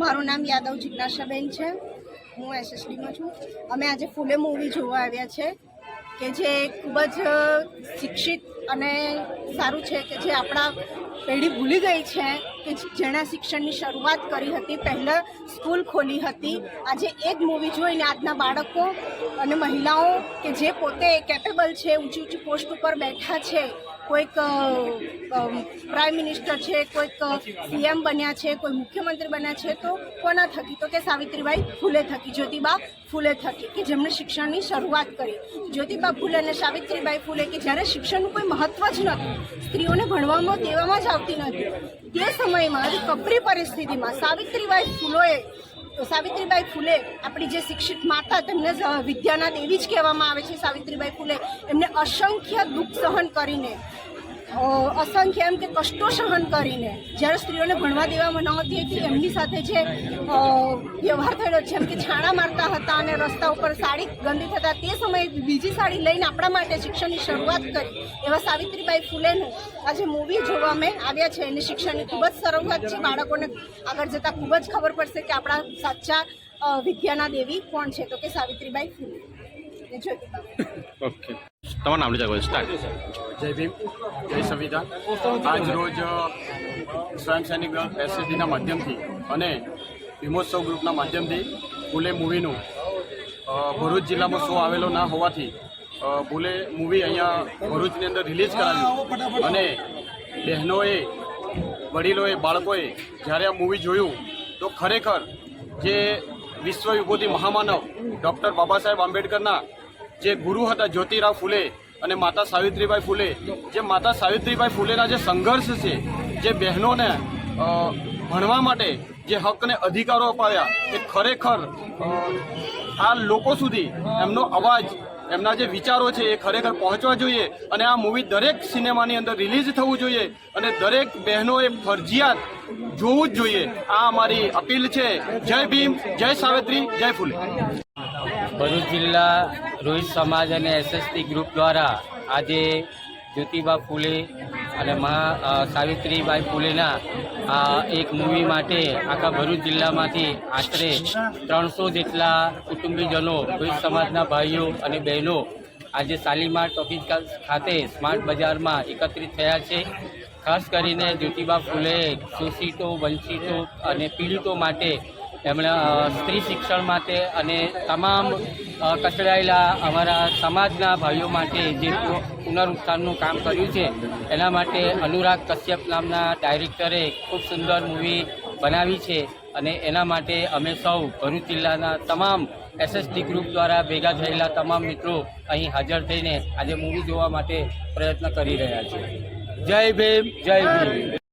મારું નામ યાદવ જિજ્ઞાસાબેન છે. હું એસએસડીમાં છું. અમે આજે ફૂલે મૂવી જોવા આવ્યા છે કે જે ખૂબ જ શિક્ષિત અને સારું છે કે જે આપણા પેઢી ભૂલી ગઈ છે કે જેણે શિક્ષણની શરૂઆત કરી હતી, પહેલાં સ્કૂલ ખોલી હતી. આજે એ જ મૂવી જોઈને આજના બાળકો અને મહિલાઓ કે જે પોતે કેપેબલ છે, ઊંચી ઊંચી પોસ્ટ ઉપર બેઠા છે કોઈક પ્રાઇમ મિનિસ્ટર છે, કોઈક સીએમ બન્યા છે, કોઈ મુખ્યમંત્રી બન્યા છે, તો કોના થકી? તો કે સાવિત્રીબાઈ ફૂલે થકી, જ્યોતિબા ફૂલે થકી, કે જેમણે શિક્ષણની શરૂઆત કરી. જ્યોતિબા ફૂલે અને સાવિત્રીબાઈ ફૂલે, કે જ્યારે શિક્ષણનું કોઈ મહત્વ જ નહોતું, સ્ત્રીઓને ભણવામાં, દેવામાં જ આવતી નથી તે સમયમાં કપરી પરિસ્થિતિમાં સાવિત્રીબાઈ ફૂલોએ, સાવિત્રીબાઈ ફૂલે, આપણી જે શિક્ષિત માતા તેમને વિદ્યાના દેવી જ કહેવામાં આવે છે, સાવિત્રીબાઈ ફૂલે, એમને અસંખ્ય દુઃખ સહન કરીને અસંખ્ય એમ કે કષ્ટો સહન કરીને, જ્યારે સ્ત્રીઓને ભણવા દેવામાં નહોતી હતી એમની સાથે જે વ્યવહાર થયેલો જેમ કે છાણા મારતા હતા અને રસ્તા ઉપર સાડી ગંદી થતા તે સમયે બીજી સાડી લઈને આપણા માટે શિક્ષણની શરૂઆત કરી. એવા સાવિત્રીબાઈ ફૂલેનું આજે મૂવી જોવા અમે આવ્યા છે. એની શિક્ષણની ખૂબ જ શરૂઆત છે. બાળકોને આગળ જતાં ખૂબ જ ખબર પડશે કે આપણા સાચા વિદ્યાના દેવી કોણ છે. તો કે સાવિત્રીબાઈ ફૂલે. ઓકે. તમારું નામ લીધા સ્ટાર્ટ. જય ભીમ, જય સંવિધાન. આજ રોજ સ્વયં સૈનિક દળ એસએસડીના માધ્યમથી અને ભીમોત્સવ ગ્રુપના માધ્યમથી ભૂલે મૂવીનું ભરૂચ જિલ્લામાં શો આવેલો ના હોવાથી ભૂલે મૂવી અહીંયા ભરૂચની અંદર રિલીઝ કરાવ્યું અને બહેનોએ, વડીલોએ, બાળકોએ જ્યારે આ મૂવી જોયું, તો ખરેખર જે વિશ્વ વિભૂતિ મહામાનવ ડૉક્ટર બાબા સાહેબ આંબેડકરના જે ગુરુ હતા જ્યોતિરાવ ફૂલે અને માતા સાવિત્રીબાઈ ફૂલે. જે માતા સાવિત્રીબાઈ ફૂલેના જે સંઘર્ષ છે, જે બહેનોને ભણવા માટે જે હકને અધિકારો અપાવ્યા એ ખરેખર આ લોકો સુધી એમનો અવાજ, એમના જે વિચારો છે એ ખરેખર પહોંચવા જોઈએ અને આ મૂવી દરેક સિનેમાની અંદર રિલીઝ થવું જોઈએ અને દરેક બહેનોએ ફરજિયાત જોવું જ જોઈએ. આ અમારી અપીલ છે. જય ભીમ, જય સાવિત્રી, જય ફૂલે. ભરૂચ જિલ્લા રોહિત સમાજ અને એસએસટી ગ્રુપ દ્વારા આજે જ્યોતિબા ફૂલે અને મહા સાવિત્રીબાઈ ફૂલેના આ એક મૂવી માટે આખા ભરૂચ જિલ્લામાંથી આશરે ત્રણસો જેટલા કુટુંબીજનો, રોહિત સમાજના ભાઈઓ અને બહેનો આજે શાલીમાર ટોકીજ ખાતે સ્માર્ટ બજારમાં એકત્રિત થયા છે. ખાસ કરીને જ્યોતિબા ફૂલે શોષિતો, વંચિતો અને પીડિતો માટે એમણે સ્ત્રી શિક્ષણ માટે અને તમામ કચડાયેલા અમારા સમાજના ભાઈઓ માટે જે પુનરુત્થાનનું કામ કર્યું છે, એના માટે અનુરાગ કશ્યપ નામના ડાયરેક્ટરે ખૂબ સુંદર મૂવી બનાવી છે અને એના માટે અમે સૌ ભરૂચ જિલ્લાના તમામ એસએસટી ગ્રુપ દ્વારા ભેગા થયેલા તમામ મિત્રો અહીં હાજર થઈને આજે મૂવી જોવા માટે પ્રયત્ન કરી રહ્યા છે જય ભીમ જય ભીમ.